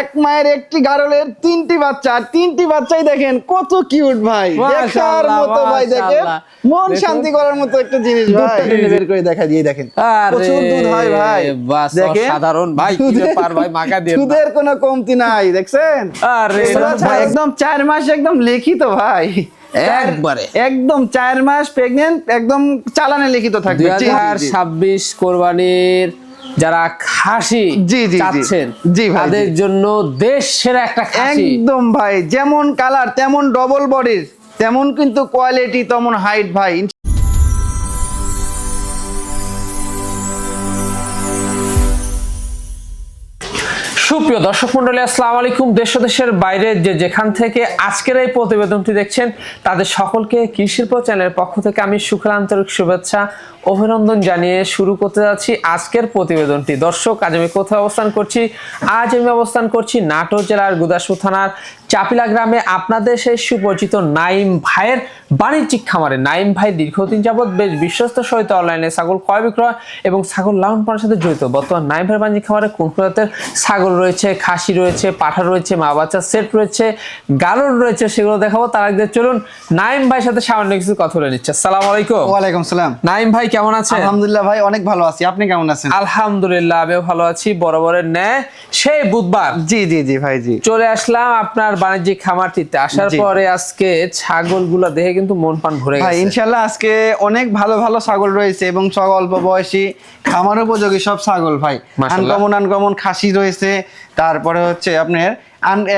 এক মায়ের একটি গারলের তিনটি বাচ্চা আর তিনটি বাচ্চাই দেখেন কত কিউট ভাই। দেখার মতো ভাই দেখেন মন শান্তি করার মতো একটা জিনিস ভাই। বের করে দেখা দিয়ে দেখেন। প্রচুর দুধ হয় ভাই। বাস, অসাধারণ ভাই, দুধের- ভাই, দিয়ে দুধের কোনো কমতি নাই দেখছেন? আরে একদম চার মাস একদম লিখিত ভাই। একবারে। একদম চার মাস প্রেগনেন্ট একদম চালানে লিখিত থাকবে। দুই জি, জি, হাজার জি। ছাব্বিশ কোরবানির যারা খাসি জি, জি, জি। চাচ্ছেন জি ভাই, তাদের জন্য দেশ সেরা একটা খাসি। একদম ভাই যেমন কালার তেমন ডবল বডির তেমন কিন্তু কোয়ালিটি তেমন হাইট ভাই। সুপ্রিয় দর্শক মন্ডলী, আসসালামু আলাইকুম। দেশ দেশের বাইরে যে যেখান থেকে আজকের এই প্রতিবেদনটি দেখছেন, তাদের সকলকে কৃষিল্প চ্যানেলের পক্ষ থেকে আমি সুখের আন্তরিক শুভেচ্ছা, অভিনন্দন জানিয়ে শুরু করতে যাচ্ছি আজকের প্রতিবেদনটি। দর্শক, আজ আমি কোথায় অবস্থান করছি? আজ আমি অবস্থান করছি নাটোর জেলার গুদাসপুর থানার চাপিলা গ্রামে আপনাদের সেই সুপরিচিত নাইম ভাইয়ের বাণিজ্যিক খামারে। নাইম ভাই দীর্ঘদিন যাবৎ বেশ বিশ্বস্ত সহিত অনলাইনে ছাগল ক্রয় বিক্রয় এবং ছাগল লালন পালনের সাথে জড়িত। বর্তমান নাইম ভাইয়ের বাণিজ্যিক খামারে কোন কোন জাতের ছাগল রয়েছে খাসি রয়েছে পাঠা রয়েছে মা বাচ্চার সেট রয়েছে গালন রয়েছে সেগুলো দেখাবো। তার আগে চলুন নাইম ভাইয়ের সাথে সামান্য কিছু কথা বলে নিচ্ছে। আসসালামু আলাইকুম। ওয়ালাইকুম সালাম। নাইম ভাই কেমন আছেন? আলহামদুলিল্লাহ ভাই অনেক ভালো আছি। আপনি কেমন আছেন? আলহামদুলিল্লাহ আমিও ভালো আছি। বরাবরের ন্যায়। সেই বুধবার জি জি জি ভাই জি। চলে আসলাম আপনার বাণিজ্যিক খামারটিতে আসার পরে আজকে ছাগলগুলো দেখে কিন্তু মন পান ভরে গেছে। ইনশাআল্লাহ আজকে অনেক ভালো ভালো ছাগল রয়েছে এবং সব অল্প বয়সী খামার উপযোগী সব ছাগল ভাই। আনকমন আনকমন খাসি রয়েছে। তারপরে হচ্ছে আপনার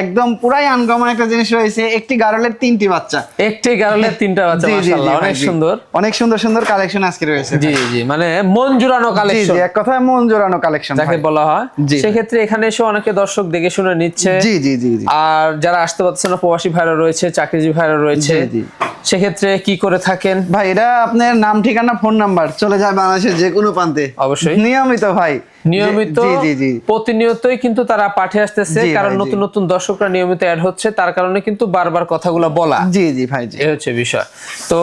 একদম পুরাই আনকমন একটা জিনিস রয়েছে একটি গারলের তিনটি বাচ্চা। একটি গারলে তিনটা বাচ্চা মাশাআল্লাহ অনেক সুন্দর। অনেক সুন্দর সুন্দর কালেকশন আজকে রয়েছে। জি জি মানে মন জুড়ানো কালেকশন জি এক কথায় মন জোড়ানো কালেকশন যাকে বলা হয়। জি। সেক্ষেত্রে এখানে এসে অনেকে দর্শক দেখে শুনে নিচ্ছে। জি জি জি আর যারা আসতে পারছে না প্রবাসী ভাইরা রয়েছে চাকরিজীবী ভাইরা রয়েছে জি, জি। সেক্ষেত্রে কি করে থাকেন? ভাই এটা আপনার নাম ঠিকানা ফোন নাম্বার চলে যায় বাংলাদেশের যে কোনো প্রান্তে। অবশ্যই। নিয়মিত ভাই। নিয়মিত প্রতিনিয়তই কিন্তু তারা পাঠে আসতেছে কারণ নতুন নতুন দর্শকরা নিয়মিত অ্যাড হচ্ছে তার কারণে কিন্তু বারবার কথাগুলো বলা। জি জি ভাই জি। হচ্ছে বিষয়। তো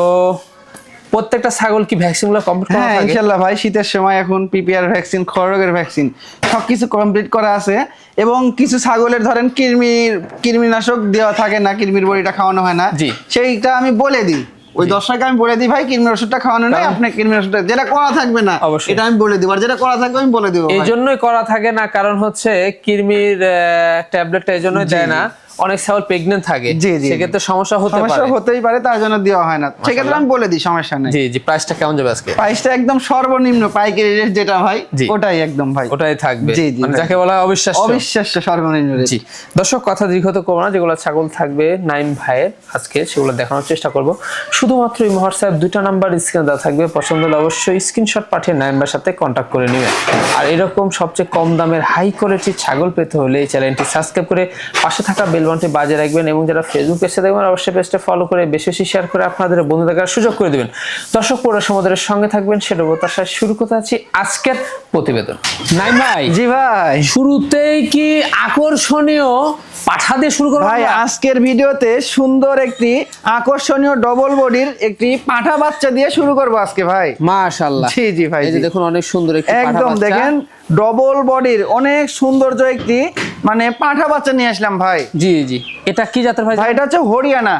প্রত্যেকটা ছাগল কি ভ্যাকসিনগুলো কমপ্লিট করা হ্যাঁ থাকে ইনশাল্লাহ ভাই শীতের সময় এখন পিপিআর ভ্যাকসিন খরগের ভ্যাকসিন সবকিছু কমপ্লিট করা আছে। এবং কিছু ছাগলের ধরেন কৃমির কৃমিনাশক দেওয়া থাকে না কৃমির বড়িটা খাওয়ানো হয় না। জি। সেইটা আমি বলে দিই। ওই দর্শককে আমি বলে দিই ভাই কৃমির ওষুধটা খাওয়ানো নাই আপনার আপনি কৃমির ওষুধটা যেটা করা থাকবে না অবশ্যই। এটা আমি বলে দিব আর যেটা করা থাকবে আমি বলে দিব এই জন্যই করা থাকে না কারণ হচ্ছে কৃমির ট্যাবলেটটা এই জন্যই দেয় না। অনেক ছাগল প্রেগনেন্ট থাকে জি, জি, সেক্ষেত্রে সমস্যা হতে সমস্যা পারে। হতেই পারে তার জন্য দেওয়া হয় না। সেক্ষেত্রে আমি বলে দিই সমস্যা নেই। জি জি প্রাইসটা কেমন যাবে আজকে? প্রাইসটা একদম সর্বনিম্ন পাইকারি রেট যেটা ভাই ওটাই একদম ভাই। ওটাই থাকবে। জি, জি, মানে যাকে বলা হয় অবিশ্বাস্য। অবিশ্বাস্য সর্বনিম্ন রেট জি। দর্শক কথা দীর্ঘত করব না যেগুলো ছাগল থাকবে নাইম ভাইয়ের আজকে সেগুলো দেখানোর চেষ্টা করব। শুধুমাত্র এই হোয়াটসঅ্যাপ দুইটা নাম্বার স্ক্রিনে দেওয়া থাকবে পছন্দ হলে অবশ্যই স্ক্রিনশট পাঠিয়ে নাইম ভাইয়ের সাথে কন্ট্যাক্ট করে নেবেন। আর এরকম সবচেয়ে কম দামের হাই কোয়ালিটির ছাগল পেতে হলে এই চ্যানেলটি সাবস্ক্রাইব করে পাশে থাকা বেল বাটনটি বাজে রাখবেন এবং যারা ফেসবুক পেজে দেখবেন অবশ্যই পেজটা ফলো করে বেশি বেশি শেয়ার করে আপনাদের বন্ধু দেখার সুযোগ করে দেবেন। দর্শক পুরো আমাদের সঙ্গে থাকবেন সেটা প্রত্যাশা শুরু করতে যাচ্ছি আজকের প্রতিবেদন। নাইম ভাই জি ভাই। শুরুতেই কি আকর্ষণীয় পাঠা দিয়ে শুরু করব ভাই আজকের ভিডিওতে সুন্দর একটি আকর্ষণীয় ডবল বডির একটি পাঠা বাচ্চা দিয়ে শুরু করব আজকে ভাই। মাশাআল্লাহ। জি, জি ভাই, এই যে দেখুন অনেক সুন্দর একটি পাঠা বাচ্চা। একদম দেখেন ডবল বডির অনেক সৌন্দর্য একটি মানে পাঁঠা বাচ্চা নিয়ে আসলাম ভাই। জি জি। এটা কি জাতের ভাই? ভাই এটা হচ্ছে হরিয়ানা।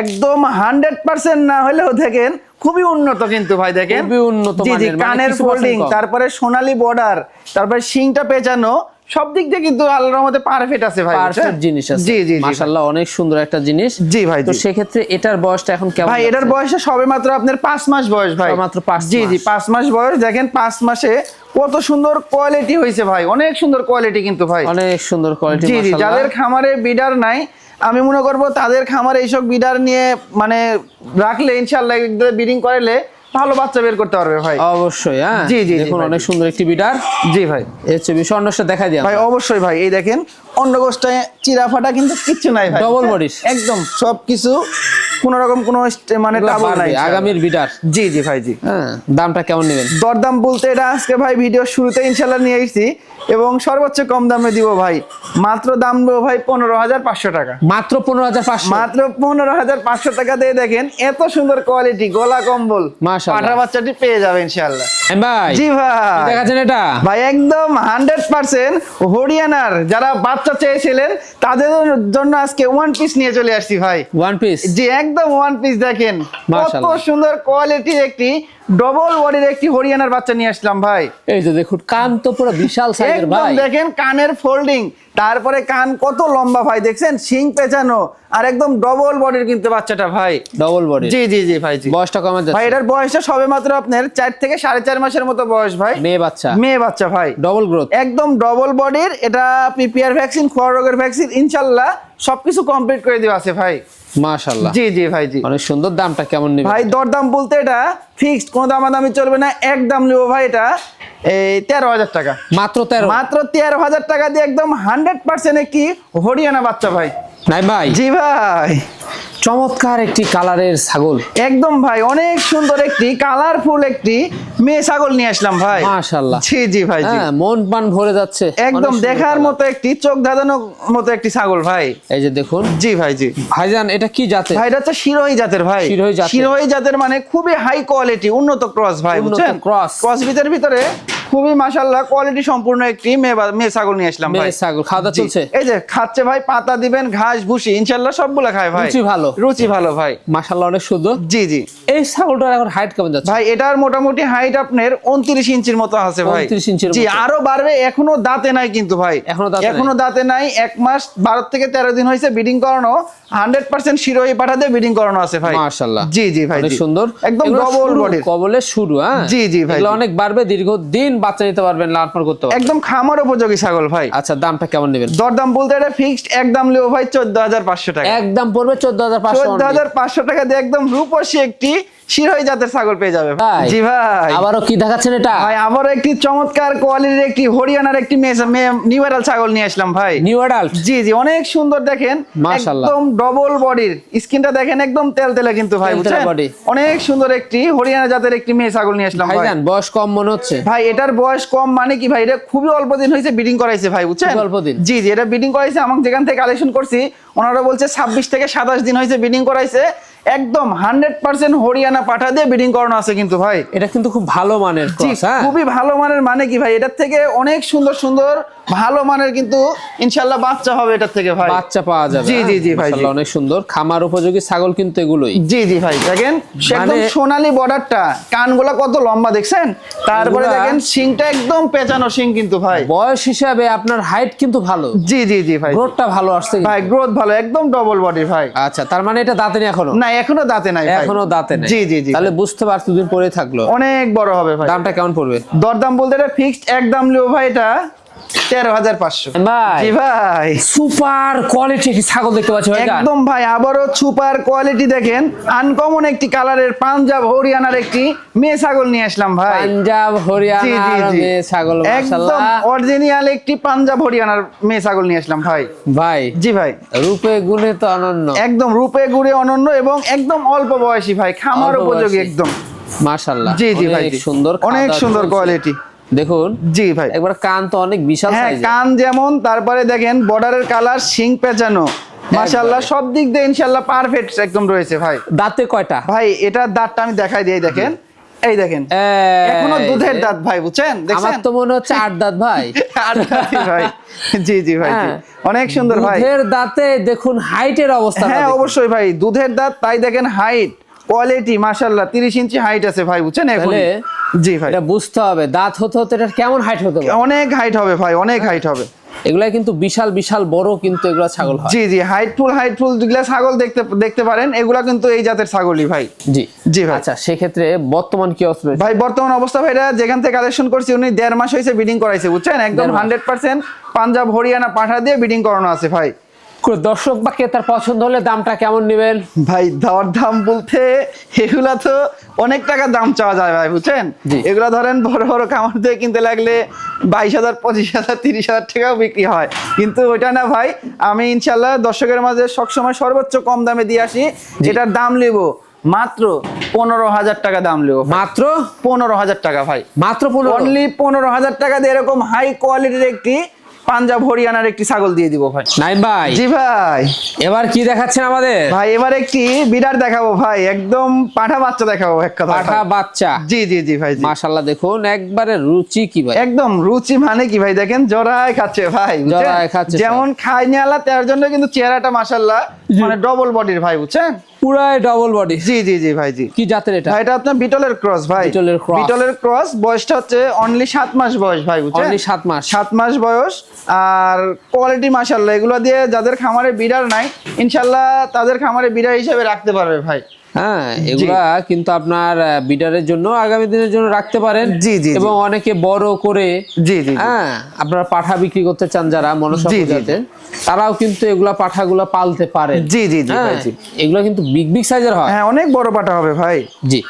একদম হান্ড্রেড পার্সেন্ট না হলেও দেখেন খুবই উন্নত কিন্তু ভাই দেখেন। খুবই উন্নত জি জি মানে কানের ফোল্ডিং তারপরে সোনালী বর্ডার তারপরে শিংটা পেঁচানো সব দিক দিয়ে কিন্তু আল্লাহর রহমতে পারফেক্ট আছে ভাই পারফেক্ট? জিনিস আছে জি জি মাশাআল্লাহ অনেক সুন্দর একটা জিনিস জি ভাই, তো জি। সেক্ষেত্রে এটার বয়সটা এখন কেমন ভাই এটার? বয়সে সবে মাত্র আপনার পাঁচ মাস বয়স ভাই মাত্র পাঁচ জি জি মাস। পাঁচ মাস বয়স দেখেন পাঁচ মাসে কত সুন্দর কোয়ালিটি হয়েছে ভাই অনেক সুন্দর কোয়ালিটি কিন্তু ভাই অনেক সুন্দর কোয়ালিটি জি জি যাদের খামারে বিডার নাই আমি মনে করব তাদের খামারে এইসব বিডার নিয়ে মানে রাখলে ইনশাল্লাহ বিডিং করালে ভালো বাচ্চা বের করতে পারবে ভাই। অবশ্যই হ্যাঁ? জি, জি, দেখুন অনেক সুন্দর একটি বিটার। জি ভাই। এর ছবি অন্যটা দেখা যায় ভাই অবশ্যই ভাই এই দেখেন অন্য গোষ্ঠে চিরা ফাটা কিন্তু কিচ্ছু নাই ভাই। Double bodies। একদম। সব কিছু কোনো রকম কোনো মানে ডাবল নাই। আগামীর বিডার জি জি ভাই জি। হ্যাঁ দামটা কেমন নেবেন? দরদাম বলতে এটা আজকে ভাই ভিডিও শুরুতে ইনশাল্লাহ নিয়ে এসেছি এবং সর্বোচ্চ কম দামে দিব ভাই। মাত্র দাম দেবো ভাই পনেরো হাজার পাঁচশো টাকা। মাত্র পনেরো হাজার পাঁচশো? মাত্র পনেরো হাজার পাঁচশো টাকা দিয়ে দেখেন এত সুন্দর কোয়ালিটি গলা কম্বল। পাঠা বাচ্চাটি পেয়ে যাবে ইনশাল্লাহ ভাই জি ভাই। দেখাচ্ছেন এটা? ভাই একদম হান্ড্রেড পার্সেন্ট হরিয়ানার যারা বাচ্চা চেয়েছিলেন তাদের জন্য আজকে ওয়ান পিস নিয়ে চলে আসছি ভাই। ওয়ান পিস জি একদম ওয়ান পিস দেখেন। কত সুন্দর কোয়ালিটির একটি ডবল বডির একটি হরিয়ানার বাচ্চা নিয়ে আসলাম ভাই। এই যে দেখুন কান তো পুরো বিশাল সাইজের একদম ভাই। দেখেন কানের ফোল্ডিং তারপরে কান কত লম্বা ভাই দেখছেন? শিং পেঁচানো। আর একদম ডবল বডির কিন্তু বাচ্চাটা ভাই। ডবল বডি জি জি জি ভাই জি। বয়সটা কমে যাচ্ছে। ভাই এটার বয়সটা সবে মাত্র আপনার চার থেকে সাড়ে চার মাসের মতো বয়স ভাই। মেয়ে বাচ্চা। মেয়ে বাচ্চা ভাই। ডবল গ্রোথ একদম ডবল বডির এটা পিপিআর ভ্যাকসিন খোয়া রোগের ভ্যাকসিন ইনশাল্লাহ সবকিছু কমপ্লিট করে দেওয়া আছে ভাই। মাশাআল্লাহ জি জি ভাই জি। অনেক সুন্দর দামটা কেমন নেবেন? ভাই দরদাম বলতে এটা ফিক্সড কোনো দামাদামি চলবে না একদম নেব ভাই এটা এই তেরো হাজার টাকা। মাত্র তেরো? মাত্র তেরো হাজার টাকা দিয়ে একদম হান্ড্রেড পার্সেন্ট কি হরিয়ানা বাচ্চা ভাই। নাই ভাই? জি ভাই। চমৎকার একটি কালারের ছাগল। একদম ভাই অনেক সুন্দর একটি কালারফুল একটি মেয়ে ছাগল নিয়ে আসলাম ভাই। মাশাআল্লাহ। জি জি ভাই জি। হ্যাঁ মন পান ভরে যাচ্ছে। একদম দেখার মতো একটি চোখ ধাঁধানোর মতো একটি ছাগল ভাই। এই যে দেখুন। জি ভাই জি। ভাইজান এটা কি জাতে ভাই এটা হচ্ছে শিরোহী জাতের ভাই। শিরোহী জাতের। শিরোহী জাতের মানে খুবই হাই কোয়ালিটি উন্নত ক্রস ভাই বুঝছেন? cross। ক্রস ভিতর ভিতরে খুবই মাশাআল্লাহ কোয়ালিটি সম্পূর্ণ একটি মেয়ে ছাগল নিয়ে আসলাম ভাই। ছাগল খাওয়া চলছে? এই যে খাচ্ছে ভাই পাতা দিবেন ঘাস ভুসি ইনশাআল্লাহ সবগুলা খায় ভাই। রুচি ভালো। রুচি ভালো ভাই। মাশাআল্লাহ অনেক সুন্দর। জি জি। এই ছাগলটার এখন হাইট কেমন যাচ্ছে? ভাই এটার মোটামুটি হাইট আপনার উনত্রিশ ইঞ্চির মতো আছে ভাই। 29 ইঞ্চির জি আরও বাড়বে এখনও দাঁতে নাই কিন্তু ভাই। এখনও দাঁতে নাই। এখনও দাঁতে নাই এক মাস বারো থেকে তেরো দিন হয়েছে বিডিং করানো। হান্ড্রেড পার্সেন্ট শিরোহী পাঠাতে বিডিং করানো আছে ভাই। মাশাআল্লাহ। জি জি ভাই সুন্দর। একদম ডবল শুরু, বডির কবলের শুরু হ্যাঁ? জি, জি ভাই, অনেক বাড়বে দীর্ঘদিন বাচ্চা নিতে পারবেন লালন করতে পারবেন? একদম খামার উপযোগী ছাগল ভাই। আচ্ছা দামটা কেমন নেবেন? দরদাম বলতে এটা ফিক্সড একদম লিও ভাই চোদ্দ হাজার পাঁচশো টাকা। একদম পড়বে চোদ্দ হাজার পাঁচশো চোদ্দ হাজার পাঁচশো টাকা দিয়ে একদম রূপসী একটি শিরোহী জাতের ছাগল পেয়ে যাবে। ভাই। জি ভাই। আবারও কি দেখাচ্ছেন এটা? ভাই একটি চমৎকার কোয়ালিটির একটি হরিয়ানার একটি নিউরাল ছাগল নিয়ে আসলাম ভাই। নিউ জি জি অনেক সুন্দর দেখেন। একদম ডবল বডির স্কিনটা দেখেন একদম তেল তেলে কিন্তু ভাই বুঝছেন? অনেক সুন্দর একটি হরিয়ানা জাতের একটি মেয়ে ছাগল নিয়ে আসলাম ভাই। বয়স কম মনে হচ্ছে। ভাই এটার বয়স কম মানে কি ভাই এটা খুবই অল্প দিন হয়েছে বিডিং করাইছে ভাই বুঝছেন? অল্প দিন। জি জি এটা বিডিং করাইছে আমাকে যেখান থেকে কালেকশন করছি ওনারা বলছে ছাব্বিশ থেকে সাতাশ দিন হয়েছে বিডিং করাইছে। একদম হান্ড্রেড পার্সেন্ট হরিয়ানা পাঠা দিয়ে বিডিং করানো আছে কিন্তু ভাই। এটা কিন্তু খুব ভালো মানের হ্যাঁ? খুবই ভালো মানের মানে কি ভাই? এটার থেকে অনেক সুন্দর সুন্দর ভালো মানের কিন্তু ইনশাল্লাহ বাচ্চা হবে এটার থেকে ভাই। বাচ্চা পাওয়া যাবে জি, হ্যাঁ? জি, জি, ভাই, অনেক সুন্দর। খামার উপযোগী ছাগল কিন্তু এগুলোই। জি জি ভাই দেখেন একদম মানে- সোনালী বর্ডারটা কানগুলা কত লম্বা দেখছেন? তারপরে দেখেন শিংটা একদম পেঁচানো শিং কিন্তু ভাই। বয়স হিসাবে আপনার হাইট কিন্তু ভালো। জি জি জি ভাই। গ্রোথটা ভালো আসছে ভাই গ্রোথ ভালো একদম ডবল বডি ভাই। আচ্ছা তার মানে এটা দাঁতে নেই এখনও? না এখনও দাঁতে নাই এখনও দাঁতে নাই। জি জি জি। তাহলে বুঝতে পারছি দুদিন পরে থাকল। অনেক বড় হবে ভাই। দামটা কেমন পড়বে? দরদাম বলতে এটা ফিক্সড এক দাম লিও ভাই এটা। তেরো হাজার পাঁচশো। ভাই ভাই। সুপার কোয়ালিটি ছাগল দেখতে পাচ্ছি একদম ভাই আবারও সুপার কোয়ালিটি দেখেন। আনকমন একটি কালারের পাঞ্জাব হরিয়ানার একটি মেয়ে ছাগল নিয়ে আসলাম ভাই। পাঞ্জাব জি হরিয়ানা জি জি। মেয়ে ছাগল একদম অরিজিনাল একটি পাঞ্জাব হরিয়ানার মেয়ে ছাগল নিয়ে আসলাম ভাই। ভাই জি ভাই। রূপে গুণে তো অনন্য। একদম রূপে গুড়ে অনন্য এবং একদম অল্প বয়সী ভাই খামার উপযোগী একদম। মাশাআল্লাহ। জি জি ভাই সুন্দর অনেক সুন্দর কোয়ালিটি। দেখুন জি ভাই। একবার কান তো অনেক বিশাল হ্যাঁ কান যেমন তারপরে দেখেন বর্ডারের কালার শিং পেঁচানো। মাশাআল্লাহ সব দিক দিয়ে ইনশাআল্লাহ পারফেক্ট একদম রয়েছে ভাই। দাঁতে কয়টা? ভাই এটার দাঁতটা আমি দেখাই দিই দেখেন। এই দেখেন। এখনও দুধের দাঁত ভাই বুঝছেন? আমার তো মনে হচ্ছে আট দাঁত ভাই। দাঁতই ভাই। জি জি ভাই হ্যাঁ। অনেক সুন্দর ভাই। দুধের দাঁতে দেখুন হাইটের অবস্থা হ্যাঁ অবশ্যই ভাই দুধের দাঁত তাই দেখেন হাইট কোয়ালিটি মাশাআল্লাহ 30 ইঞ্চি হাইট আছে ভাই বুঝছেন এখন? জি ভাই। এটা বুঝতে হবে দাঁত হতে হতে এটা কেমন হাইট হতে পারে? অনেক হাইট হবে ভাই অনেক হাইট হবে। এগুলা কিন্তু বিশাল বিশাল বড় কিন্তু এগুলা ছাগল হয়। জি জি হাইটফুল হাইটফুল যেগুলা ছাগল দেখতে দেখতে পারেন এগুলা কিন্তু এই জাতের ছাগলই ভাই। জি। জি ভাই। আচ্ছা সেক্ষেত্রে বর্তমান কি অবস্থা ভাই বর্তমান অবস্থা ভাইরা যেখান থেকে কালেকশন করছি উনি দেড় মাস হয়েছে বিডিং করাইছে বুঝছেন? একদম। হান্ড্রেড পার্সেন্ট পাঞ্জাব হরিয়ানা পাঠা দিয়ে বিডিং করানো আছে ভাই। দর্শক বা ক্রেতার পছন্দ হলে দামটা কেমন নেবেন? ভাই দর দাম বলতে এগুলা তো অনেক টাকা দাম চাওয়া যায় ভাই বুঝছেন। এগুলা ধরেন বড় বড় খামার দিয়ে কিনতে লাগলে বাইশ হাজার পঁচিশ হাজার তিরিশ হাজার টাকাও বিক্রি হয়। কিন্তু ওইটা না ভাই আমি ইনশাল্লাহ দর্শকের মাঝে সবসময় সর্বোচ্চ কম দামে দিয়ে আসি যেটার দাম নেব মাত্র পনেরো হাজার টাকা দাম নেব মাত্র? পনেরো হাজার টাকা ভাই। মাত্র অনলি পনেরো হাজার টাকা দিয়ে এরকম হাই কোয়ালিটির একটি পাঞ্জাব হরিয়ানার একটি ছাগল দিয়ে দিব ভাই। নাই ভাই জি ভাই। এবার কি দেখাচ্ছেন আমাদের? ভাই এবার একটি বিরাট দেখাবো ভাই একদম পাঠা বাচ্চা দেখাবো এক কথা পাঠা বাচ্চা। জি জি জি ভাই জি। মাশাল্লাহ দেখুন একবারে রুচি কি ভাই? একদম রুচি মানে কি ভাই দেখেন জরায় খাচ্ছে ভাই জরায় খাচ্ছে যেমন খাই নিয়ালা তার জন্য কিন্তু চেহারাটা মাসাল্লাহ মানে ডবল বডির ভাই বুঝছেন? পুরাই ডবল বডি জি জি জি ভাই জি। কি জাতের এটা? এটা আপনার বিটলের ক্রস ভাই। বিটলের ক্রস বিটলের ক্রস বয়সটা হচ্ছে অনলি সাত মাস বয়স ভাই বুঝছেন? অনলি সাত মাস। সাত মাস বয়স। আর কোয়ালিটি মাশাআল্লাহ এগুলো দিয়ে যাদের খামারে বিড়ার নাই ইনশাআল্লাহ তাদের খামারে বিড়াল হিসেবে রাখতে পারবে ভাই। হ্যাঁ এগুলা কিন্তু আপনার বিডারের জন্য আগামী দিনের জন্য রাখতে পারেন। জি, জি। এবং অনেকে বড় করে জি জি। হ্যাঁ আপনারা পাঠা বিক্রি করতে চান যারা মনসা জি, তারাও কিন্তু এগুলা পাঠাগুলা পালতে পারেন। জি জি জি হ্যাঁ জি। এগুলা কিন্তু বিগ বিগ সাইজের হয়। হ্যাঁ অনেক বড় পাটা হবে ভাই। জি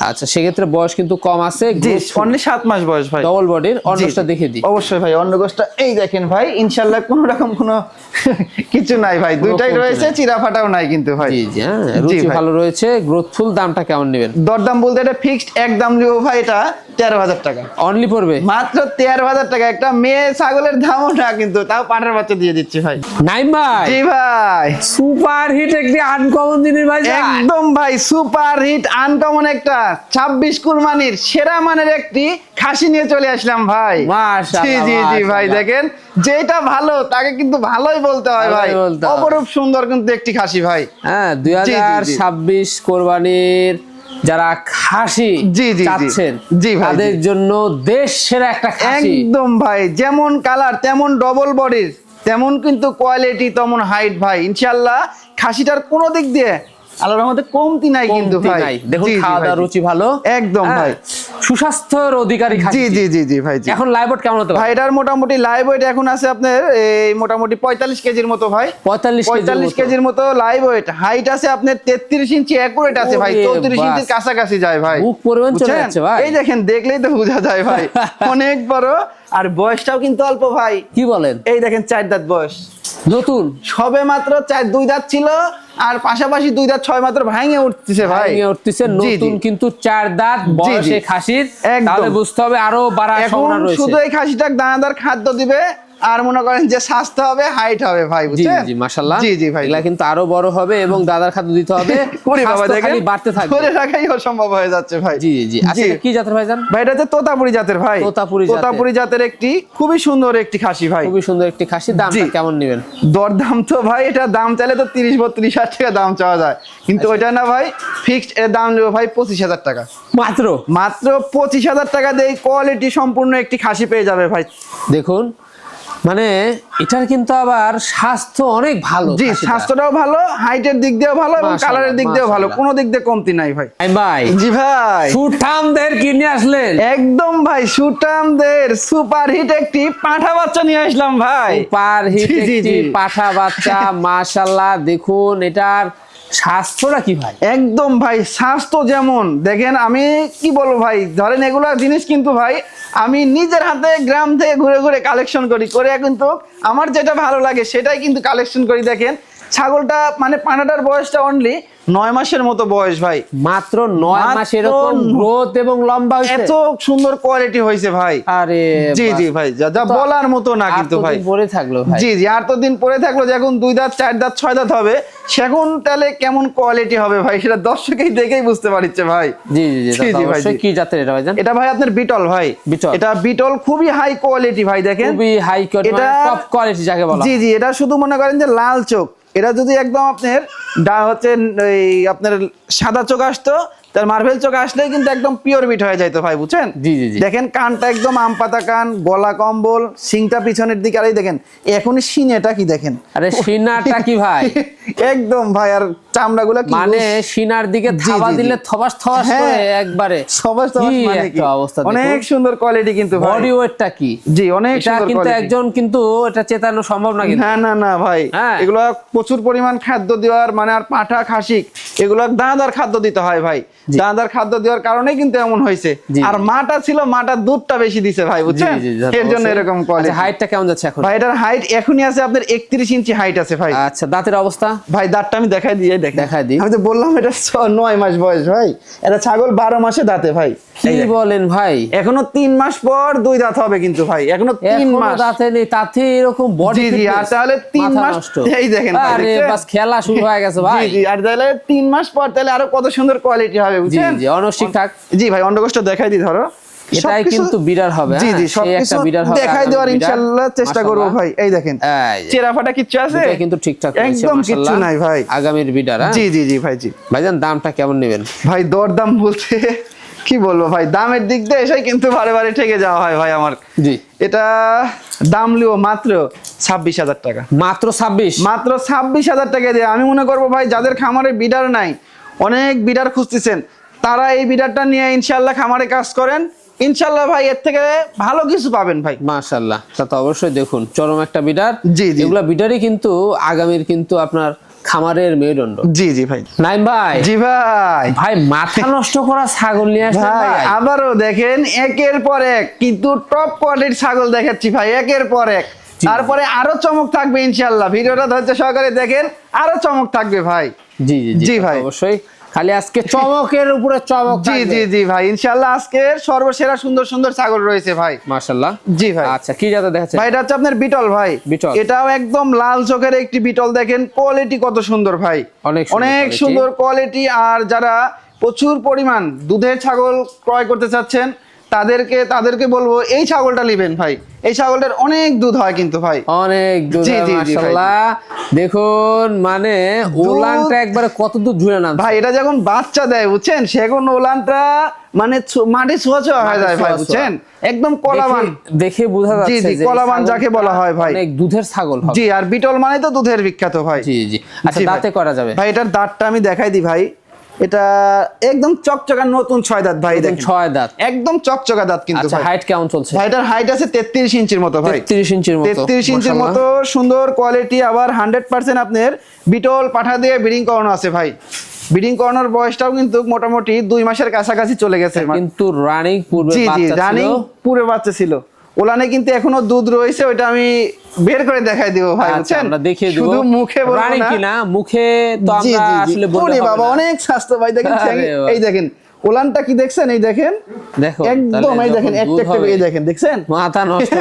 আচ্ছা সেক্ষেত্রে বয়স কিন্তু কম আছে জি অনলি সাত মাস বয়স ভাই। ডবল বডির অন্যটা দেখে দিই। অবশ্যই ভাই অন্য গোষ্ঠটা এই দেখেন ভাই ইনশাল্লাহ কোনো রকম কোনো কিছু নাই ভাই। দুইটাই রয়েছে। চিরা ফাটাও নাই কিন্তু ভাই। জি জি হ্যাঁ রুচি। ভালো রয়েছে গ্রোথফুল দামটা কেমন নেবেন? দরদাম বলতে এটা ফিক্সড এক দাম দিব ভাই এটা তেরো হাজার টাকা। অনলি পড়বে? মাত্র তেরো হাজার টাকা। একটা মেয়ে ছাগলের দামও না কিন্তু তাও পাটের বাচ্চা দিয়ে দিচ্ছি ভাই। নাইম ভাই! জি ভাই। সুপার হিট একটি আনকমন জিনিস ভাই একদম ভাই সুপার হিট আনকমন একটা। ছাব্বিশ কুরবানির সেরা মানের একটি খাসি নিয়ে চলে আসলাম ভাই। জি জি জি ভাই দেখেন। যেটা ভালো তাকে কিন্তু ভালোই বলতে হয় ভাই। অপরূপ সুন্দর কিন্তু একটি খাসি ভাই। হ্যাঁ দুই হাজার ছাব্বিশ কোরবানির যারা খাসি জি, জি, জি। চাচ্ছেন জি ভাই, তাদের জন্য দেশ সেরা একটা খাসি। একদম ভাই যেমন কালার তেমন ডবল বডির তেমন কিন্তু কোয়ালিটি তেমন হাইট ভাই। ইনশাল্লাহ খাসিটার কোনো দিক দিয়ে আল্লাহর রহমতে কমতি নাই কিন্তু ভাই। দেখুন খাওয়া ভাই, দাওয়া রুচি ভালো। একদম হ্যাঁ, ভাই। সুস্বাস্থ্যের অধিকারী জি জি জি জি ভাই এখন লাইভ কেমন হতে ভাই এটার মোটামুটি লাইভ ওয়েট এখন আছে আপনার এই মোটামুটি পঁয়তাল্লিশ কেজির মতো ভাই। পঁয়তাল্লিশ পঁয়তাল্লিশ কেজির মতো লাইভ ওয়েট হাইট আছে আপনার তেত্রিশ ইঞ্চি অ্যাকুরেট আছে ভাই ওরে চৌত্রিশ বাস। ইঞ্চির কাছাকাছি যায় ভাই। বুক পরিমাণ চলে যাচ্ছে ভাই। এই দেখেন দেখলেই তো বোঝা যায় ভাই। অনেক বড় আর বয়সটাও কিন্তু অল্প ভাই। কি বলেন? এই দেখেন চার দাঁত বয়স। নতুন? সবে মাত্র চার দুই দাঁত ছিল আর পাশাপাশি দুই দাঁত ছয় মাত্র ভাঙে উঠতেছে ভাই। ভেঙে উঠতেছে। নতুন কিন্তু চার দাঁত বয়সে খাসির। তাহলে বুঝতে হবে আরও বাড়া এখন শুধু এই খাসিটাকে দানাদার খাদ্য দিবে আর মনে করেন যে স্বাস্থ্য হবে হাইট হবে ভাই বুঝছেন? জি মাশাআল্লাহ। জি জি ভাই। এগুলা কিন্তু আরও বড় হবে এবং দাদার খাদ্য দিতে হবে। করে বাবা দেখেন বাড়তে থাকবে। করে রাখাই অসম্ভব হয়ে যাচ্ছে ভাই। জি জি আচ্ছা কি জাতের ভাইজান ভাই এটা হচ্ছে তোতাপুরি জাতের ভাই। তোতাপুরি জাতের। তোতাপুরি জাতের একটি খুবই সুন্দর একটি খাসি ভাই। খুবই সুন্দর একটি খাসি দাম। কেমন নেবেন? দরদাম তো ভাই এটা দাম চাইলে তো তিরিশ বত্রিশ হাজার টাকা দাম চাওয়া যায়। কিন্তু আচ্ছা। ওইটা না ভাই ফিক্সড এর দাম নেব ভাই পঁচিশ হাজার টাকা। মাত্র? মাত্র পঁচিশ হাজার টাকা দিয়ে কোয়ালিটি সম্পূর্ণ একটি খাসি পেয়ে যাবে ভাই। দেখুন মানে এটার কিন্তু আবার স্বাস্থ্য অনেক ভালো জি স্বাস্থ্যটাও ভালো হাইটের দিক দিয়েও ভালো এবং কালারের দিক দিয়েও ভালো। কোনো দিক দিয়ে কমতি নাই ভাই। ভাই জি ভাই। সুঠামদের কিনে আসলেন? একদম ভাই সুটামদের সুপার হিট একটি পাঁঠা বাচ্চা নিয়ে আসলাম ভাই। পার হিট একটি। পাঠা বাচ্চা মাশাআল্লাহ দেখুন এটার স্বাস্থ্যটা কি ভাই? একদম ভাই, স্বাস্থ্য যেমন। দেখেন, আমি কি বলব ভাই, ধরেন এগুলা জিনিস কিন্তু ভাই, আমি নিজের হাতে গ্রাম থেকে ঘুরে ঘুরে কালেকশন করি, করে কিন্তু আমার যেটা ভালো লাগে সেটাই কিন্তু কালেকশন করি। দেখেন, ছাগলটা মানে পানাটার বয়সটা অনলি নয় মাসের মতো বয়স ভাই। মাত্র নয় মাস এরকম গ্রোথ এবং লম্বা হয়েছে। এত সুন্দর কোয়ালিটি হয়েছে ভাই। আরে জি জি ভাই যা যা বলার মতো না কিন্তু ভাই। পরে থাকল ভাই। জি জি আর তো দিন পরে থাকল যখন দুই দাঁত চার দাঁত ছয় দাঁত হবে সেখন তাহলে কেমন কোয়ালিটি হবে ভাই? সেটা দর্শকেই দেখেই বুঝতে পারছে ভাই। জি জি জি জি, ভাই, কি জাতের এটা ভাইজান? এটা ভাই আপনার বিটল ভাই। বিটল। এটা বিটল খুবই হাই কোয়ালিটি ভাই দেখেন। খুবই হাই কোয়ালিটি টপ কোয়ালিটি যাকে বলা জি জি এটা শুধু মনে করেন যে লাল চোখ। এটা যদি একদম আপনার ডা হচ্ছে এই আপনার সাদা চোখ আসতো তার মার্বেল চোখ আসলেই কিন্তু একদম পিওর বিট হয়ে যাইতো ভাই বুঝছেন জি, জি। দেখেন কানটা একদম আম পাতা কান গলা কম্বল সিংটা পিছনের দিকে আর এই দেখেন এখনই সিনেটা কি দেখেন আরে সিনারটা কি ভাই একদম ভাই আর চামড়াগুলো কি মানে সিনার দিকে থাবা। দিলে থবাস থবাস হ্যাঁ। করে একবারে সবার কি মানে কি অবস্থা অনেক সুন্দর কোয়ালিটি কিন্তু ভাই বডি ওয়েটটা কি জি অনেক সুন্দর কিন্তু একজন কিন্তু এটা চেতানো সম্ভব না কিন্তু না না না ভাই হ্যাঁ। এগুলো প্রচুর পরিমাণ খাদ্য দেওয়ার মানে আর পাঠা খাসিক এগুলো দানাদার খাদ্য দিতে হয় ভাই। দানাদার খাদ্য দেওয়ার কারণেই কিন্তু এমন হয়েছে। আর মাটা ছিল মাটার দুধটা বেশি দিছে ভাই বুঝছেন? এর জন্য। এরকম আচ্ছা কোয়ালিটি হাইটটা কেমন যাচ্ছে এখন? ভাই এটার হাইট এখনই আছে আপনার একত্রিশ ইঞ্চি হাইট আছে ভাই। আচ্ছা দাঁতের অবস্থা? ভাই দাঁতটা আমি দেখাই দিয়ে দেখ দেখাই দিই। আমি তো বললাম এটা ছ- নয় মাস বয়স ভাই। এটা ছাগল বারো মাসে দাঁতে ভাই। কি বলেন ভাই? এখনও তিন মাস পর দুই দাঁত হবে কিন্তু ভাই এখনও তিন এখনও মাস। দাঁতে নেই তাতে এরকম বডি জি, জি, আর তাহলে তিন মাস- এই দেখেন আরে বাস খেলা শুরু হয়ে গেছে ভাই। জি জি আর তাহলে তিন মাস পর তাহলে আরও কত সুন্দর কোয়ালিটি হবে বুঝছেন? জি অনস ঠিকঠাক জি ভাই দেখাই দিই ধরো। এটাই কিন্তু বিড়ার হবে জি হ্যাঁ? জি সেই সবকিছু বিড়ার হবে দেখাই দেওয়ার ইনশাআল্লাহ চেষ্টা করব। ভাই এই দেখেন। এই চেরা ফাটা কিচ্ছু আছে? দুটোই কিন্তু ঠিকঠাক একদম কিচ্ছু নাই ভাই। আগামীর বিডার হ্যাঁ? জি জি জি ভাই জি। ভাইজান দামটা কেমন নেবেন? ভাই দরদাম বলতে কি বলব ভাই দামের দিক দিয়ে এসে কিন্তু বারে বারে ঠেকে যাওয়া হয় ভাই আমার। জি। এটা দাম লিও মাত্র ছাব্বিশ হাজার টাকা। মাত্র ছাব্বিশ? মাত্র ছাব্বিশ হাজার টাকা দিয়ে। আমি মনে করব ভাই যাদের খামারে বিডার নাই অনেক বিডার খুঁজতেছেন। তারা এই বিডারটা নিয়ে ইনশাল্লাহ খামারে কাজ করেন। ইনশাল্লাহ ভাই এর থেকে ভালো কিছু পাবেন ভাই। মাশাল্লাহ তা তো অবশ্যই দেখুন চরম একটা বিডার। জি, জি। এগুলা বিডারই কিন্তু আগামীর কিন্তু আপনার খামারের মেরুদণ্ড। জি জি ভাই। নাইম ভাই। জি ভাই। ভাই মাথা নষ্ট করা ছাগল নিয়ে আসলেন ভাই ভাই। আবারও দেখেন একের পর এক কিন্তু টপ কোয়ালিটির ছাগল দেখাচ্ছি ভাই একের পর এক। তারপরে আরও চমক থাকবে ইনশাল্লাহ ভিডিওটা ধৈর্য সহকারে দেখেন আরও চমক থাকবে ভাই। জি জি জি ভাই। অবশ্যই। খালি আজকে চমকের উপরে চমক জি জি জি ভাই ইনশাল্লাহ আজকের সর্বসেরা সুন্দর সুন্দর ছাগল রয়েছে ভাই। মাশাল্লাহ জি ভাই। আচ্ছা কি জাতে দেখাচ্ছে? ভাই এটা হচ্ছে আপনার বিটল ভাই। বিটল। এটাও একদম লাল চোখের একটি বিটল দেখেন কোয়ালিটি কত সুন্দর ভাই। অনেক সুন্দর অনেক সুন্দর কোয়ালিটি আর যারা প্রচুর পরিমাণ দুধের ছাগল ক্রয় করতে চাচ্ছেন তাদেরকে তাদেরকে বলব এই ছাগলটা নেবেন ভাই। এই ছাগলটার অনেক দুধ হয় কিন্তু ভাই। অনেক দুধ দেখুন মানে ওলানটা একবারে কত দুধ ঝুড়ে না ভাই এটা যখন বাচ্চা দেয় বুঝছেন? সেখন ওলানটা মানে মাটি ছোঁয়া ছোঁয়া হয়ে যায় ভাই বুঝছেন? একদম কলাবান। দেখে বোঝা যাচ্ছে জি, কলাবান যাকে বলা হয় ভাই। অনেক দুধের ছাগল হবে। জি আর বিটল মানে তো দুধের বিখ্যাত ভাই। জি জি। আচ্ছা দাঁতে করা যাবে। ভাই এটার দাঁতটা আমি দেখাই দিই ভাই। এটা একদম চকচকা নতুন ছয় দাঁত ভাই দেখেন। ছয় দাঁত। একদম চকচকা দাঁত কিন্তু আচ্ছা হাইট কেমন চলছে? ভাইটার হাইট আছে তেত্রিশ ইঞ্চির মতো ভাই। তেত্রিশ ইঞ্চির মতো তেত্রিশ ইঞ্চির মতো সুন্দর কোয়ালিটি আবার হান্ড্রেড পার্সেন্ট আপনার বিটল পাঠা দিয়ে ব্রিডিং করানো আছে ভাই। ব্রিডিং করানোর বয়সটাও কিন্তু মোটামুটি দুই মাসের কাছাকাছি চলে গেছে। কিন্তু রানিং পূর্বে জি জি রানিং ছিল। পুরো বাচ্চা ছিল। ওলানে কিন্তু এখনও দুধ রয়েছে ওইটা আমি বের করে দেখাই দিব ভাই আচ্ছা, বুঝছেন? আমরা দেখিয়ে দিব। শুধু মুখে বলব না। মুখে তো আমরা আসলে বলি বাবা অনেক স্বাস্থ্য ভাই দেখেন। এই দেখেন ওলানটা কি দেখছেন? এই দেখেন? দেখো একদম এই দেখেন একটা একটা এই দেখেন দেখছেন? মাথা নষ্ট।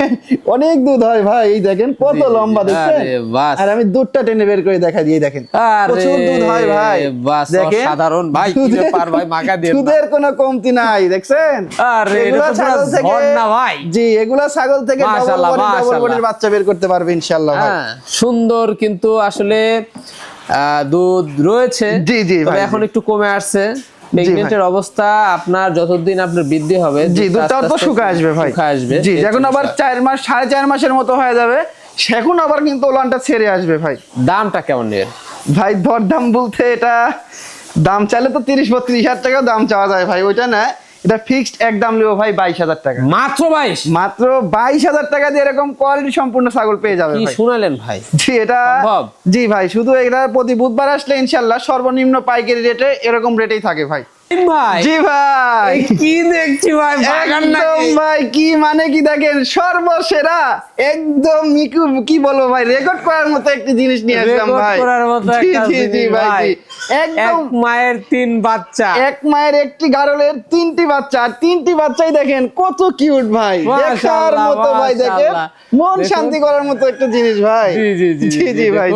অনেক দুধ হয় ভাই এই দেখেন কত লম্বা দেখছেন? আরে বাস। আর আমি দুধটা টেনে বের করে দেখা দিয়ে দেখেন আরে প্রচুর দুধ হয় ভাই। বাস, অসাধারণ। ভাই, কি ব্যাপার ভাই, মাখা দিয়ে দুধের কোনো কমতি নাই দেখছেন? আরে, এগুলা ছাগল থেকে ঝর্ণা ভাই। জি এগুলা ছাগল থেকে মাশাআল্লাহ, মাশাআল্লাহ। বাচ্চা বের করতে পারবে ইনশাআল্লাহ ভাই। হ্যাঁ সুন্দর কিন্তু আসলে আহ, দুধ রয়েছে। জি, জি, ভাই, এখন একটু কমে আসছে। প্রেগনেন্টের অবস্থা আপনার যতদিন আপনার বৃদ্ধি হবে জি দুধটা তো শুকা আসবে ভাই। শুকা আসবে। জি এখন যখন আবার চার মাস সাড়ে চার মাসের মতো হয়ে যাবে সেখন আবার কিন্তু ওলানটা ছেড়ে আসবে ভাই। দামটা কেমন নেবেন ভাই দর দাম বলতে এটা দাম চাইলে তো তিরিশ বত্রিশ হাজার টাকা দাম চাওয়া যায় ভাই ওইটা না এটা ফিক্সড নেব ভাই বাইশ হাজার টাকা। মাত্র বাইশ? মাত্র বাইশ হাজার টাকা দিয়ে এরকম কোয়ালিটি সম্পূর্ণ ছাগল পেয়ে যাবে শুনালেন ভাই? জি এটা জি ভাই শুধু এটা প্রতি বুধবার আসলে ইনশাল্লাহ সর্বনিম্ন পাইকারি রেটে এরকম রেটেই থাকে ভাই। ভাই? জি ভাই। কি দেখছি ভাই একদম ভাই কি মানে কি দেখেন সর্বসেরা একদম কি বলব ভাই রেকর্ড করার মতো একটি জিনিস নিয়ে আসলাম রেকর্ড ভাই। করার মতো একটা জিনিস ভাই। এক মায়ের তিন বাচ্চা। এক মায়ের একটি গারলের তিনটি বাচ্চা। আর তিনটি বাচ্চাই দেখেন কত কিউট ভাই। দেখার মতো ভাই দেখেন। মন শান্তি করার মতো একটা জিনিস ভাই। জি জি জি জি জি ভাই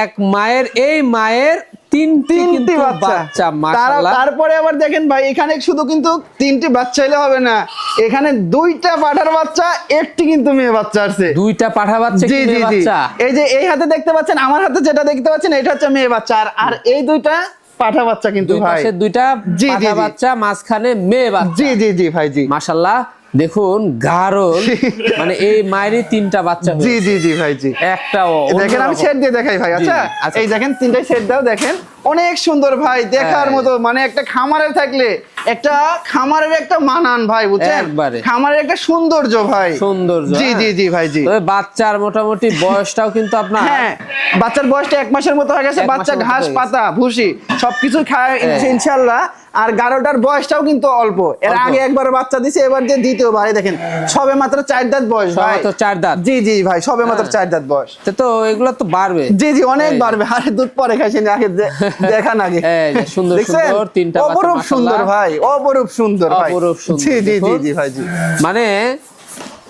এক মায়ের এই মায়ের তিনটি তিনটি বাচ্চা। বাচ্চা তারা- মাশাআল্লাহ। তারপরে আবার দেখেন ভাই এখানে শুধু কিন্তু তিনটি বাচ্চা হলে হবে না। এখানে দুইটা পাঠার বাচ্চা একটি কিন্তু মেয়ে বাচ্চা আছে। দুইটা পাঠা বাচ্চা জি জি বাচ্চা? এই যে এই হাতে দেখতে পাচ্ছেন আমার হাতে যেটা দেখতে পাচ্ছেন এটা হচ্ছে মেয়ে বাচ্চা। আর আর এই দুইটা পাঠা বাচ্চা কিন্তু ভাই। দুইটা পাঠা। বাচ্চা মাঝখানে মেয়ে বাচ্চা। জি জি জি ভাই জি। মাশাল্লাহ দেখুন গারল মানে এই মায়েরই তিনটা বাচ্চা জি জি জি ভাই জি। একটা দেখেন আমি সেট দিয়ে দেখাই ভাই আচ্ছা? আচ্ছা। এই দেখেন তিনটাই সেট দাও দেখেন। অনেক সুন্দর ভাই দেখার। মতো মানে একটা খামারে থাকলে। একটা খামারের একটা মানান ভাই বুঝছেন। খামারের একটা সৌন্দর্য ভাই। সৌন্দর্য জি হ্যাঁ। জি জি ভাই জি। বাচ্চার মোটামুটি বয়সটাও কিন্তু আপনার হ্যাঁ বাচ্চার বয়সটা এক মাসের মতো হয়ে গেছে বাচ্চা ঘাস পাতা ভুসি সবকিছু খায় হ্যাঁ। ইনশাল্লাহ আর গারোটার বয়সটাও কিন্তু অল্প। এর আগে একবার বাচ্চা দিছে এবার যে দ্বিতীয় ভাই দেখেন সবে মাত্র চার দাঁত বয়স ভাই। মাত্র চার দাঁত। জি জি ভাই সবে মাত্র হ্যাঁ। চার দাঁত বয়স। তো তো এগুলো তো বাড়বে। জি জি অনেক বাড়বে। আরে দুধ পরে খাইছেন আগে দেখান আগে। এই যে সুন্দর সুন্দর তিনটা বাচ্চা, অপরূপ সুন্দর ভাই। অপরূপ সুন্দর অপরূপ সুন্দর, জি জি জি জি ভাই জি মানে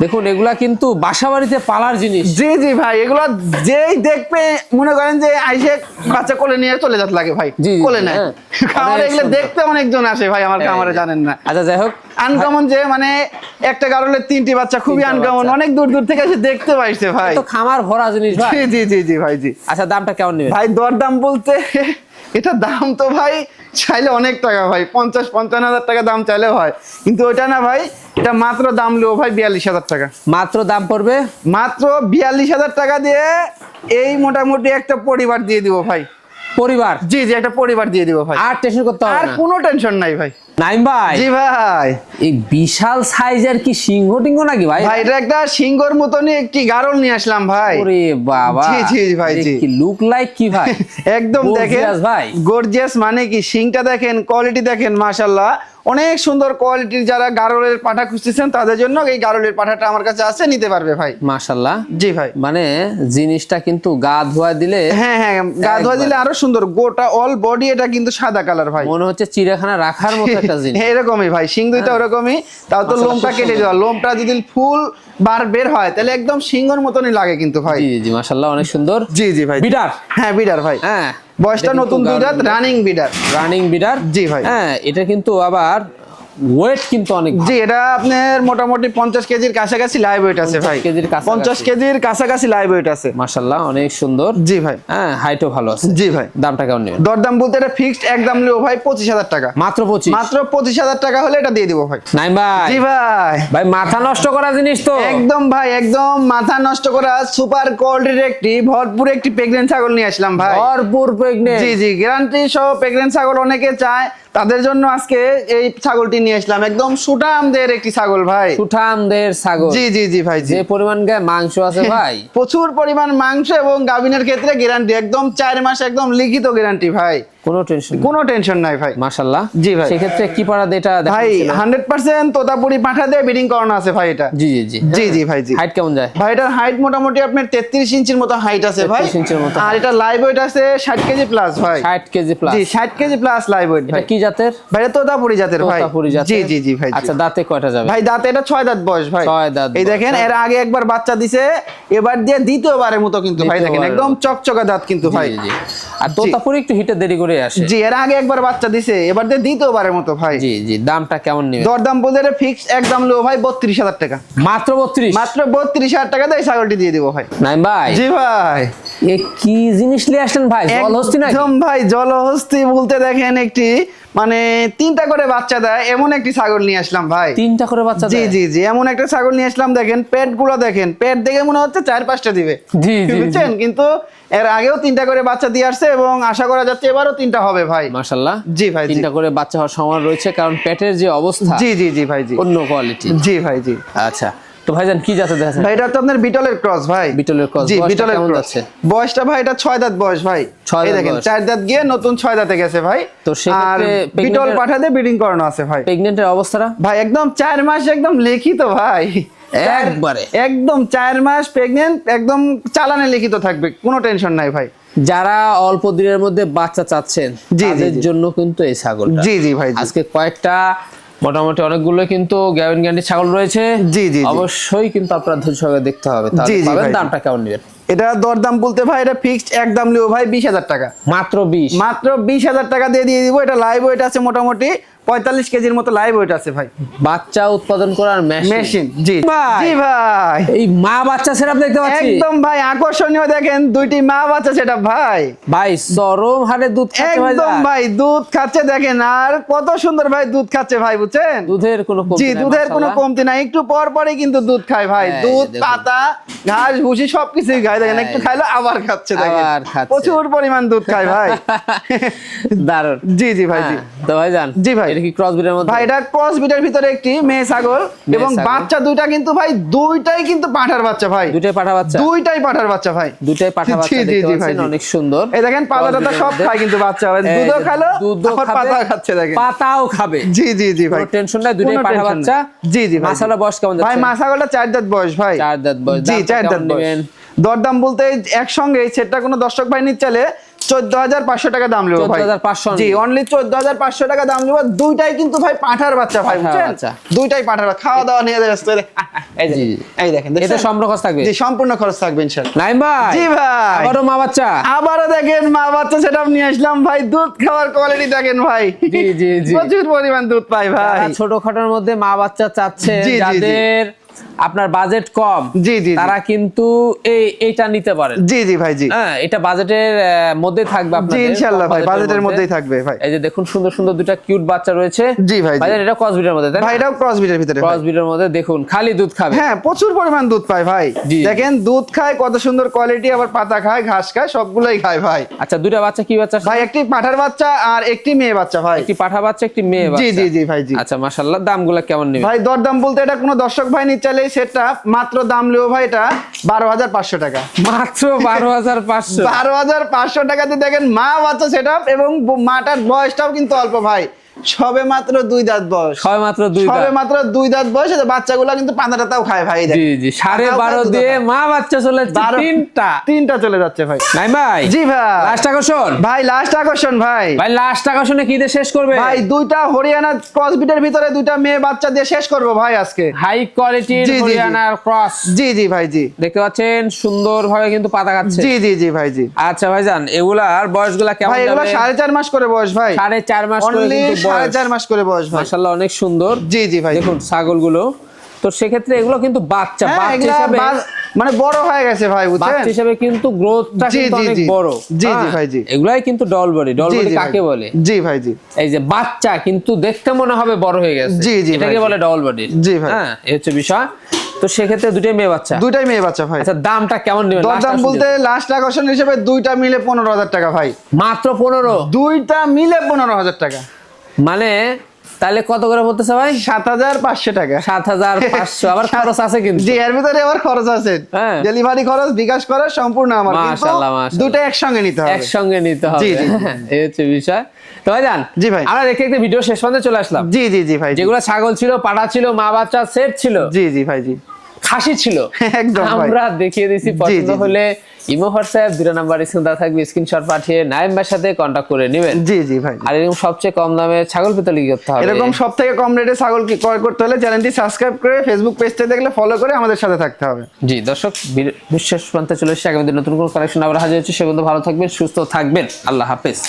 দেখুন এগুলা কিন্তু বাসা বাড়িতে পালার জিনিস। জি জি ভাই এগুলা যেই দেখবে মনে করেন যে আইসে বাচ্চা কোলে নিয়ে চলে যেতে লাগে ভাই কোলে নেয়। হ্যাঁ। খামারে এগুলো দেখতে অনেকজন আসে ভাই আমার খামারে জানেন না। আচ্ছা যাই হোক। আনকমন যে মানে একটা কারণে তিনটি বাচ্চা খুবই আনকমন অনেক দূর দূর থেকে এসে দেখতে পাইছে ভাই। তো খামার ভরা জিনিস ভাই। জি জি জি জি ভাই জি। আচ্ছা দামটা কেমন নেবেন? ভাই দর দাম বলতে এটা দাম তো ভাই চাইলে অনেক টাকা ভাই পঞ্চাশ পঞ্চান্ন হাজার টাকা দাম চাইলে হয়। কিন্তু ওইটা না ভাই এটা মাত্র দাম লো ভাই বিয়াল্লিশ হাজার টাকা। মাত্র দাম পড়বে? মাত্র বিয়াল্লিশ হাজার টাকা দিয়ে এই মোটামুটি একটা পরিবার দিয়ে দিব ভাই। পরিবার? জি জি একটা পরিবার দিয়ে দিব ভাই। আর টেনশন করতে হবে আর কোনো টেনশন নাই ভাই। নাইম ভাই। জি ভাই। এই বিশাল সাইজের কি সিংহ টিংহ নাকি ভাই? ভাই এটা একটা সিংহর মতনই একটি গারল নিয়ে আসলাম ভাই। ওরে বাবা। জি, জি, ভাই, জি। কি লুক লাইক কি ভাই? একদম দেখেন ভাই। গর্জিয়াস মানে কি? শিংটা দেখেন কোয়ালিটি দেখেন মাশাল্লাহ অনেক সুন্দর কোয়ালিটির যারা গারলের পাঠা খুঁজতেছেন তাদের জন্য এই গারলের পাঠাটা আমার কাছে আছে নিতে পারবে ভাই। মাশাল্লাহ জি ভাই। মানে জিনিসটা কিন্তু গা ধোয়া দিলে হ্যাঁ হ্যাঁ গা ধোয়া দিলে আরও সুন্দর গোটা অল বডি এটা কিন্তু সাদা কালার ভাই। মনে হচ্ছে চিড়িয়াখানা রাখার মতো একটা জিনিস। এরকমই ভাই সিং দুইটা ওরকমই তাও তো লোমটা কেটে যাওয়া দেওয়া। লোমটা যদি ফুল বার বের হয় তাহলে একদম সিংহর মতনই লাগে কিন্তু ভাই। জি জি মাশাল্লাহ অনেক সুন্দর। জি জি ভাই। বিডার? হ্যাঁ বিডার ভাই। হ্যাঁ। বয়সটা নতুন দুই রানিং বিডার। রানিং বিডার? জি ভাই। হ্যাঁ এটা কিন্তু আবার ওয়েট কিন্তু অনেক জি এটা আপনার মোটামুটি পঞ্চাশ কেজির কাছাকাছি লাইভ ওয়েট আছে ভাই। কেজির। পঞ্চাশ কেজির কাছাকাছি লাইভ ওয়েট আছে। মাশাল্লাহ অনেক সুন্দর। জি ভাই। হ্যাঁ হাইটও ভালো আছে। জি ভাই। দামটা কেমন নেবেন? দরদাম বলতে এটা ফিক্সড একদম লিও ভাই পঁচিশ হাজার টাকা। মাত্র পঁচিশ? মাত্র পঁচিশ হাজার টাকা হলে এটা দিয়ে দিব ভাই। নাই ভাই। জি ভাই। ভাই মাথা নষ্ট করা জিনিস তো। একদম ভাই একদম মাথা নষ্ট করা সুপার কোয়ালিটির একটি ভরপুর একটি প্রেগনেন্ট ছাগল নিয়ে আসলাম ভাই। ভরপুর প্রেগনেন্ট জি জি গ্যারান্টি সহ প্রেগনেন্ট ছাগল অনেকে চায়। তাদের জন্য আজকে এই ছাগলটি নিয়ে আসলাম। একদম সুঠামদের একটি ছাগল ভাই। সুঠামদের ছাগল। জি জি জি ভাই যে পরিমাণ গায়ে মাংস আছে ভাই। প্রচুর পরিমাণ মাংস এবং গাভিনের ক্ষেত্রে গ্যারান্টি একদম চার মাস একদম লিখিত গ্যারান্টি ভাই। কোনো টেনশন কোনো টেনশন নাই ভাই। মাশাল্লাহ জি ভাই। সেক্ষেত্রে কি পাড়া এটা ভাই হান্ড্রেড পার্সেন্ট তোতাপুরি পাঠা দিয়ে বিডিং করানো আছে ভাই এটা। জি জি জি। জি জি ভাই জি। হাইট কেমন যায়? ভাই এটার হাইট মোটামুটি আপনার তেত্রিশ ইঞ্চির মতো হাইট আছে ভাই। 33 ইঞ্চির মতো আর এটা লাইভ ওয়েট আছে ষাট কেজি প্লাস ভাই। ষাট কেজি প্লাস জি ষাট কেজি প্লাস লাইভ ওয়েট ভাই। কি জাতের? ভাই এটা তোতাপুরি জাতের ভাই। তোতাপুরি জাতের। জি জি জি ভাই আচ্ছা দাঁতে কয়টা যাবে? ভাই দাঁত এটা ছয় দাঁত বয়স ভাই। ছয় দাঁত এই দেখেন এর আগে একবার বাচ্চা দিছে এবার দিয়ে দ্বিতীয়বারের মতো কিন্তু ভাই দেখেন একদম। চকচকা দাঁত কিন্তু ভাই। জি। জি আর তোতাপুরি একটু হিটে দেরি করে আসে। জি এর আগে একবার বাচ্চা দিছে এবার দ্বিতীয়বারের মতো ভাই। জি জি দামটা কেমন নেবে দরদাম বলতে ফিক্স একদম লো ভাই বত্রিশ হাজার টাকা। মাত্র বত্রিশ? মাত্র বত্রিশ হাজার টাকা দিয়ে ছাগলটি দিয়ে দিব ভাই। নাই ভাই। জি ভাই। এ কি জিনিস নিয়ে আসলেন ভাই? জলহস্তি নাকি? একদম ভাই জলহস্তি বলতে দেখেন একটি মানে তিনটা করে বাচ্চা দেয় এমন একটি ছাগল নিয়ে আসলাম ভাই। তিনটা করে বাচ্চা জি জি জি এমন একটা ছাগল নিয়ে আসলাম দেখেন পেটগুলো দেখেন পেট দেখে মনে হচ্ছে চার পাঁচটা দিবে। জি, জি, বুঝছেন? কিন্তু এর আগেও তিনটা করে বাচ্চা দিয়ে আসছে এবং আশা করা যাচ্ছে এবারও তিনটা হবে ভাই। মাশাল্লাহ জি ভাই তিনটা করে বাচ্চা হওয়ার সময় রয়েছে কারণ পেটের যে অবস্থা জি জি জি ভাই জি। অন্য কোয়ালিটি জি ভাই জি। আচ্ছা। তো ভাইজান কি জাতে দেখাচ্ছেন? ভাই এটা তো আপনার বিটলের ক্রস ভাই। বিটলের cross, জি বিটলের ক্রস। যাচ্ছে? বয়সটা ভাই এটা দাঁত বয়স ভাই। এই দেখেন দাঁত গিয়ে নতুন দাঁতে গেছে ভাই। তো সেক্ষেত্রে বিটল পাঠাতে ব্রিডিং করানো আছে ভাই। প্রেগনেন্টের অবস্থাটা? ভাই একদম চার মাস একদম লিখিত ভাই। একবারে। একদম চার মাস প্রেগনেন্ট একদম চালানে লিখিত থাকবে কোনো টেনশন নাই ভাই। যারা অল্প দিনের মধ্যে বাচ্চা চাচ্ছেন জি, তাদের। জন্য কিন্তু এই ছাগল জি জি ভাই আজকে কয়েকটা মোটামুটি অনেকগুলো কিন্তু গ্যাবেন গ্যান্ডি ছাগল রয়েছে। জি, জি। অবশ্যই কিন্তু আপনার ধৈর্য সহকারে দেখতে হবে তাহলে। জি, জি। দামটা কেমন নেবেন? এটা দরদাম বলতে ভাই এটা ফিক্সড এক দাম লিও ভাই বিশ হাজার টাকা। মাত্র বিশ। মাত্র বিশ হাজার টাকা দিয়ে দিয়ে দিব এটা লাইভ ওয়েট আছে মোটামুটি পঁয়তাল্লিশ কেজির মতো লাইভ ওয়েট আছে ভাই। বাচ্চা উৎপাদন করার মেশিন জি। ভাই। জি ভাই। এই মা বাচ্চা সেটআপ দেখতে পাচ্ছি। একদম ভাই আকর্ষণীয় দেখেন দুইটি মা বাচ্চা সেটা ভাই। ভাই চরম হারে দুধ খাচ্ছে একদম ভাই দুধ খাচ্ছে দেখেন আর কত সুন্দর ভাই দুধ খাচ্ছে ভাই বুঝছেন? দুধের কোনো কমতি জি দুধের কোনো কমতি নাই একটু পর পরই কিন্তু দুধ খায় ভাই। হ্যাঁ, দুধ পাতা ঘাস ভুসি সবকিছুই খায় দেখেন একটু হ্যাঁ। খাইলো আবার খাচ্ছে দেখেন। প্রচুর পরিমাণ দুধ খায় ভাই। দারুণ। জি জি ভাই জি। হ্যাঁ, তো ভাই জান জি ভাই। এটা কি ক্রস বিটের মধ্যে? ভাই এটা ক্রস বিটের ভিতরে একটি মেয়ে ছাগল এবং বাচ্চা দুইটা কিন্তু ভাই দুইটাই কিন্তু পাঠার বাচ্চা ভাই। দুইটাই পাঠা বাচ্চা? দুইটাই পাঠার বাচ্চা ভাই। দুইটাই পাঠা বাচ্চা দেখতে পাচ্ছেন অনেক সুন্দর। এই দেখেন পাতা টাতা সব খায় কিন্তু বাচ্চা ভাই। দুধও খালো দুধও পাতা খাচ্ছে দেখেন। পাতাও খাবে। জি জি জি ভাই। টেনশন নাই দুইটাই পাঠা বাচ্চা। জি জি ভাই। মাসালা বয়স কেমন ভাই চার দাঁত বয়স ভাই। চার দাঁত বয়স। জি চার দাঁত বয়স। দরদাম বলতে একসঙ্গে এই সেটটা কোনো দর্শক ভাই নিচ্ছে পাঁচশো টাকা দাম নেব ভাই। 14,500 জি অনলি টাকা দাম নেব। দুইটাই কিন্তু ভাই পাঠার বাচ্চা ভাই বুঝছেন? দুইটাই পাঠার খাওয়া দাওয়া নিয়ে যাচ্ছে এই যে এই দেখেন এটা সম্পূর্ণ খরচ থাকবে। জি সম্পূর্ণ খরচ থাকবে ইনশাল্লাহ নাইম ভাই জি ভাই। আবারও মা বাচ্চা। আবারও দেখেন মা বাচ্চা সেটা নিয়ে আসলাম। ভাই দুধ খাওয়ার কোয়ালিটি দেখেন ভাই। জি, জি, জি। প্রচুর পরিমাণ দুধ পাই ভাই। ছোটখাটোর মধ্যে মা বাচ্চা চাচ্ছে। যাদের আপনার বাজেট কম জি, জি, জি। তারা কিন্তু এই এইটা নিতে পারেন জি জি ভাই জি। হ্যাঁ এটা বাজেটের মধ্যে থাকবে আপনাদের ইনশাল্লাহ কম ভাই বাজেটের মধ্যেই থাকবে ভাই। এই যে দেখুন সুন্দর সুন্দর দুটা কিউট বাচ্চা রয়েছে। জি ভাই, জি। ভাইজান এটা কসবিটের মধ্যে ভাই এটাও ক্রস বিটের ভিতরে ভাই। ক্রস বিটের মধ্যে দেখুন খালি দুধ খাবে। হ্যাঁ প্রচুর পরিমাণ দুধ পায় ভাই। জি। দেখেন দুধ খায় কত সুন্দর কোয়ালিটি আবার পাতা খায় ঘাস খায় সবগুলাই খায় ভাই। আচ্ছা দুটা বাচ্চা কি বাচ্চা? ভাই একটি পাঠার বাচ্চা আর একটি মেয়ে বাচ্চা ভাই। একটি পাঠা বাচ্চা একটি মেয়ে জি বাচ্চা। জি জি ভাই জি। আচ্ছা মাশাআল্লাহ দামগুলো কেমন নেবে ভাই দরদাম বলতে এটা কোনো দর্শক ভাই নিচ্ছে চাইলে সেটটা মাত্র দাম লিও ভাই এটা বারো হাজার পাঁচশো টাকা। মাত্র বারো হাজার পাঁচশো। বারো হাজার পাঁচশো টাকাতে দেখেন মা বাচ্চা সেট এবং মাটার বয়সটাও কিন্তু অল্প ভাই। সবে মাত্র দুই দাঁত বয়স। মাত্র দুই সবে মাত্র দুই দাঁত বয়স বাচ্চাগুলো কিন্তু খায় ভাই জি জি সাড়ে বারো দিয়ে মা বাচ্চা চলে যাচ্ছে তিনটা। তিনটা চলে যাচ্ছে ভাই। নাই ভাই? জি ভাই। লাস্ট আকর্ষণ? ভাই লাস্ট আকর্ষণ ভাই। ভাই লাস্ট আকর্ষণে কি দিয়ে শেষ করবে? ভাই দুইটা হরিয়ানা ভিতরে দুইটা মেয়ে বাচ্চা দিয়ে শেষ করব ভাই আজকে। হাই জি। হরিয়ানার ক্রস জি জি ভাই জি। দেখতে পাচ্ছেন সুন্দর ভাবে কিন্তু পাতা খাচ্ছে জি জি জি ভাই জি। আচ্ছা ভাইজান এগুলার বয়সগুলা কেমন ভাই এগুলো? সাড়ে চার মাস করে বয়স ভাই। সাড়ে চার মাস করে সাড়ে চার মাস করে বয়স ভাই। মাশাআল্লাহ অনেক সুন্দর। জি জি ভাই। দেখুন ছাগলগুলো। তো সেক্ষেত্রে এগুলো কিন্তু বাচ্চা হ্যাঁ, বাচ্চা হিসাবে মানে বড় হয়ে গেছে ভাই বুঝছেন? বাচ্চা হিসাবে কিন্তু গ্রোথটা কিন্তু অনেক বড়। জি, জি, হ্যাঁ, ভাই, জি। এগুলাই কিন্তু ডল বডি ডল বডি কাকে বলে? জি ভাই জি। এই যে বাচ্চা কিন্তু দেখতে মনে হবে বড় হয়ে গেছে। জি, জি, এটাকে বলে ডবল বডি জি, ভাই। হ্যাঁ এই হচ্ছে বিষয়। তো সেক্ষেত্রে দুটাই মেয়ে বাচ্চা? দুইটাই মেয়ে বাচ্চা ভাই। আচ্ছা দামটা কেমন নেবেন? option বলতে লাস্ট আকর্ষণ হিসেবে দুইটা মিলে পনেরো হাজার টাকা ভাই। মাত্র পনেরো? দুইটা মিলে পনেরো হাজার টাকা। মানে তাহলে কত করে পড়তেছে ভাই? সাত হাজার পাঁচশো টাকা। সাত হাজার পাঁচশো আবার খরচ আছে কিন্তু। জি এর ভিতরে আবার খরচ আছে। হ্যাঁ। ডেলিভারি খরচ বিকাশ খরচ সম্পূর্ণ আমার। মাশাআল্লাহ। দুটো একসঙ্গে নিতে হবে। একসঙ্গে নিতে হবে। জি, জি। এই হচ্ছে বিষয়। তো ভাই জান জি ভাই। আমরা দেখে একটা ভিডিও শেষ পর্যন্ত চলে আসলাম। জি জি জি ভাই যেগুলো ছাগল ছিল পাঠা ছিল মা বাচ্চা সেট ছিল। জি জি ভাই জি। খাসি ছিল। একদম আমরা দেখিয়ে দিয়েছি জি, পছন্দ হলে ইমো হোয়াটসঅ্যাপ দুটো নাম্বার স্ক্রিন দেওয়া থাকবে স্ক্রিনশট পাঠিয়ে নাইম ভাইয়ের সাথে কন্ট্যাক্ট করে নেবেন। জি জি ভাই। আর এরকম সবচেয়ে কম দামে ছাগল পেতে কি করতে হবে? এরকম সব থেকে কম রেটে ছাগল কি ক্রয় করতে হলে চ্যানেলটি সাবস্ক্রাইব করে ফেসবুক পেজটা দেখলে ফলো করে আমাদের সাথে থাকতে হবে। জি দর্শক বিশ্বাস প্রান্তে চলে এসেছে। আগামী দিন নতুন কোনো কালেকশন আবার হাজির হচ্ছে। সে পর্যন্ত ভালো থাকবেন সুস্থ থাকবেন। আল্লাহ হাফেজ।